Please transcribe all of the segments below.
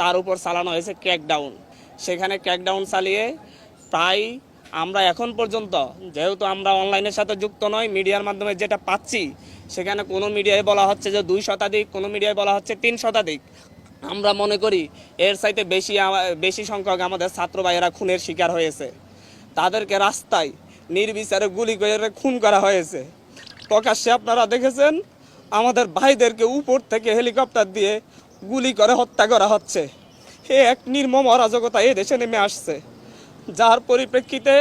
তার উপর চালানো হয়েছে ক্র্যাকডাউন সেখানে ক্র্যাকডাউন চালিয়ে প্রায় আমরা এখন পর্যন্ত, যেহেতু আমরা অনলাইনের সাথে যুক্ত নয় মিডিয়ার মাধ্যমে যেটা পাচ্ছি, সেখানে কোনো মিডিয়ায় বলা হচ্ছে যে দুই শতাধিক, কোনো মিডিয়ায় বলা হচ্ছে তিন শতাধিক। আমরা মনে করি এর চাইতে বেশি বেশি সংখ্যক আমাদের ছাত্র ভাইয়েরা খুনের শিকার হয়েছে। তাদেরকে রাস্তায় নির্বিচারে গুলি করে খুন করা হয়েছে। প্রকাশ্যে আপনারা দেখেছেন, আমাদের ভাইদেরকে উপর থেকে হেলিকপ্টার দিয়ে গুলি করে হত্যা করা হচ্ছে। এ এক নির্মম অরাজকতা এ দেশে নেমে আসছে। যার পরিপ্রেক্ষিতে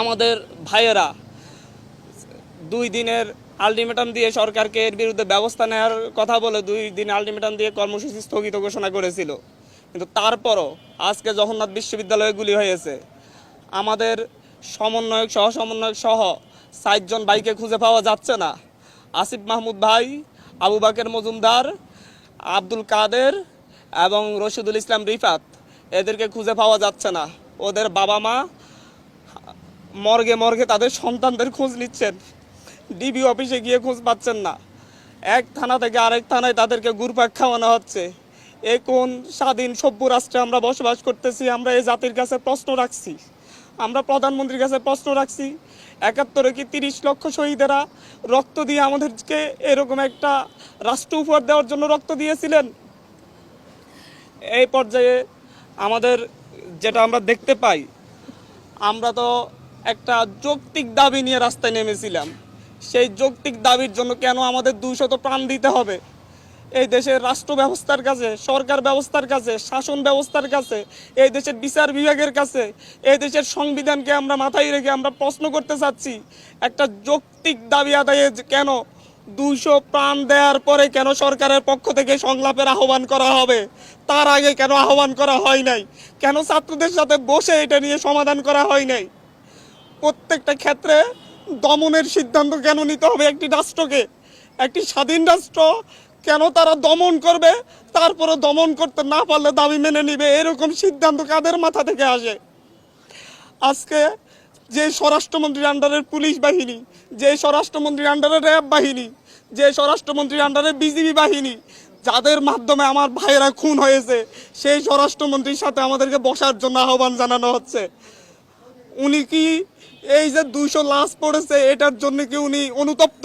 আমাদের ভাইয়েরা দুই দিনের আলটিমেটাম দিয়ে সরকারকে এর বিরুদ্ধে ব্যবস্থা নেওয়ার কথা বলে দুই দিন আলটিমেটাম দিয়ে কর্মসূচি স্থগিত ঘোষণা করেছিল। কিন্তু তারপরও আজকে জগন্নাথ বিশ্ববিদ্যালয়ে গুলি হয়েছে। আমাদের সমন্বয়ক সহ সমন্বয়ক সহ ষাটজন ভাইকে খুঁজে পাওয়া যাচ্ছে না। আসিফ মাহমুদ ভাই, আবু বাকের মজুমদার আব্দুল কাদের এবং রশিদুল ইসলাম রিফাত। এদেরকে খুঁজে পাওয়া যাচ্ছে না। ওদের বাবা মা মর্গে মর্গে তাদের সন্তানদের খোঁজ নিচ্ছেন। ডিবি অফিসে গিয়ে খোঁজ পাচ্ছেন না। এক থানা থেকে আরেক থানায় তাদেরকে ঘুরপাক খাওয়ানো হচ্ছে। এ কোন স্বাধীন সভ্য রাষ্ট্রে আমরা বসবাস করতেছি, আমরা এই জাতির কাছে প্রশ্ন রাখছি। আমরা প্রধানমন্ত্রীর কাছে প্রশ্ন রাখছি, একাত্তরে কি তিরিশ লক্ষ শহীদেরা রক্ত দিয়ে আমাদেরকে এরকম একটা রাষ্ট্র উপহার দেওয়ার জন্য রক্ত দিয়েছিলেন? এই পর্যায়ে আমাদের যেটা আমরা দেখতে পাই, আমরা তো একটা যৌক্তিক দাবি নিয়ে রাস্তায় নেমেছিলাম। সেই যৌক্তিক দাবির জন্য কেন আমাদের দুইশত প্রাণ দিতে হবে? এই দেশের রাষ্ট্র ব্যবস্থার কাছে, সরকার ব্যবস্থার কাছে, শাসন ব্যবস্থার কাছে, এই দেশের বিচার বিভাগের কাছে, এই দেশের সংবিধানকে আমরা মাথায় রেখে আমরা প্রশ্ন করতে চাচ্ছি, একটা যৌক্তিক দাবি আদায়ে কেন দুইশো প্রাণ দেওয়ার পরে কেন সরকারের পক্ষ থেকে সংলাপের আহ্বান করা হবে? তার আগে কেন আহ্বান করা হয় নাই? কেন ছাত্রদের সাথে বসে এটা নিয়ে সমাধান করা হয় নাই? প্রত্যেকটা ক্ষেত্রে দমনের সিদ্ধান্ত কেন নিতে হবে একটি রাষ্ট্রকে? একটি স্বাধীন রাষ্ট্র কেন তারা দমন করবে? তারপরে দমন করতে না পারলে দাবি মেনে নিবে। এরকম সিদ্ধান্ত কাদের মাথা থেকে আসে? আজকে যে স্বরাষ্ট্রমন্ত্রীর আন্ডারের পুলিশ বাহিনী, যে স্বরাষ্ট্রমন্ত্রীর আন্ডারে র্যাব বাহিনী, যে স্বরাষ্ট্রমন্ত্রীর আন্ডারে বিজিবি বাহিনী, যাদের মাধ্যমে আমার ভাইয়েরা খুন হয়েছে, সেই স্বরাষ্ট্রমন্ত্রীর সাথে আমাদেরকে বসার জন্য আহ্বান জানানো হচ্ছে। উনি কি এই যে দুইশো লাশ পড়েছে, এটার জন্য কি উনি অনুতপ্ত?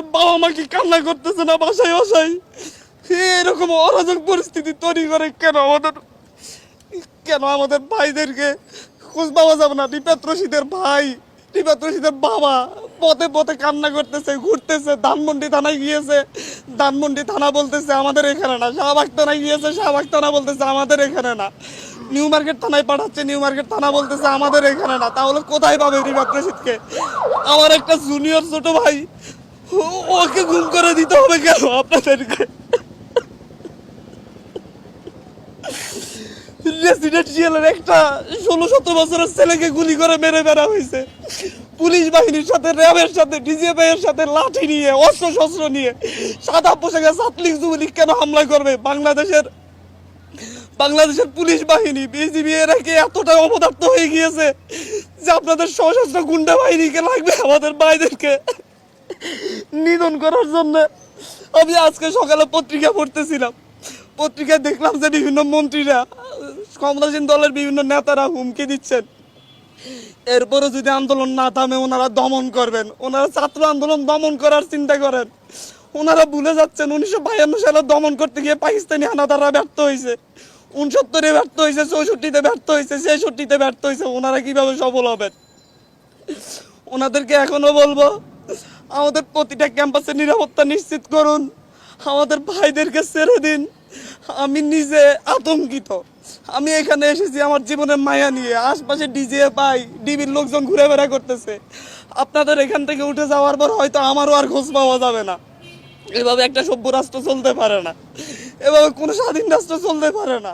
বাবা মা কি কান্না করতেছে না বাসায় বাসায়? এরকম অরাজক পরিস্থিতি তৈরি করে কেন আমাদের? কেন আমাদের ভাইদেরকে খোঁজ পাওয়া যাবে না? রিপাত রশিদের ভাই রিপাত রশিদের বাবা পথে পথে কান্না করতেছে, ঘুরতেছে, ধানমন্ডি থানায় গিয়েছে। ধানমন্ডি থানা বলতেছে, আমাদের এখানে না। শাহবাগ থানায় গিয়েছে, শাহবাগ থানা বলতেছে, আমাদের এখানে না। নিউ মার্কেট থানায় পাঠাচ্ছে, নিউ মার্কেট থানা বলতেছে, আমাদের এখানে না। তাহলে কোথায় পাবে রিপাত রশিদকে? আমার একটা জুনিয়র ছোট ভাই ওকে গুম করে দিতে হবে কেন? আপনাদেরকে একটা ষোলো সতেরো বছরের ছেলেকে গুলি করে মেরে বেড়া হয়েছে। পুলিশ বাহিনীর সাথে, র্যাবের সাথে ডিজিএফআই এর সাথে লাঠি নিয়ে অস্ত্র শস্ত্র নিয়ে, সাদা পোশাকে যুবলীগ কেন হামলা করবে? বাংলাদেশের বাংলাদেশের পুলিশ বাহিনী বিজিবি এরা কি এতটা অপদার্থ হয়ে গিয়েছে যে আপনাদের সশস্ত্র গুন্ডা বাহিনীকে লাগবে আমাদের ভাইদেরকে। নিধন করার জন্য আমি আজকে সকালে পত্রিকা পড়তেছিলাম। পত্রিকায় দেখলাম যে বিভিন্ন মন্ত্রীরা, ক্ষমতাসীন দলের বিভিন্ন নেতারা হুমকি দিচ্ছেন। এরপরে যদি আন্দোলন না থামে, ওনারা দমন করবেন। ওনারা ছাত্র আন্দোলন দমন করার চিন্তা করেন। ওনারা ভুলে যাচ্ছেন, উনিশশো বায়ান্ন সালে দমন করতে গিয়ে পাকিস্তানি হানাদাররা ব্যর্থ হয়েছে উনসত্তরে ব্যর্থ হয়েছে চৌষট্টিতে ব্যর্থ হয়েছে ছেষট্টিতে ব্যর্থ হয়েছে ওনারা কীভাবে সফল হবেন? ওনাদেরকে এখনও বলব আমাদের প্রতিটা ক্যাম্পাসে নিরাপত্তা নিশ্চিত করুন। আমাদের ভাইদেরকে ছেড়ে দিন। আমি নিজে আতঙ্কিত। আমি এখানে এসেছি আমার জীবনের মায়া নিয়ে। আশপাশে ডিজে পাই ডিবির লোকজন ঘুরে বেড়া করতেছে। আপনাদের এখান থেকে উঠে যাওয়ার পর হয়তো আমারও আর খোঁজ পাওয়া যাবে না। এভাবে একটা সভ্য রাষ্ট্র চলতে পারে না। এভাবে কোনো স্বাধীন রাষ্ট্র চলতে পারে না।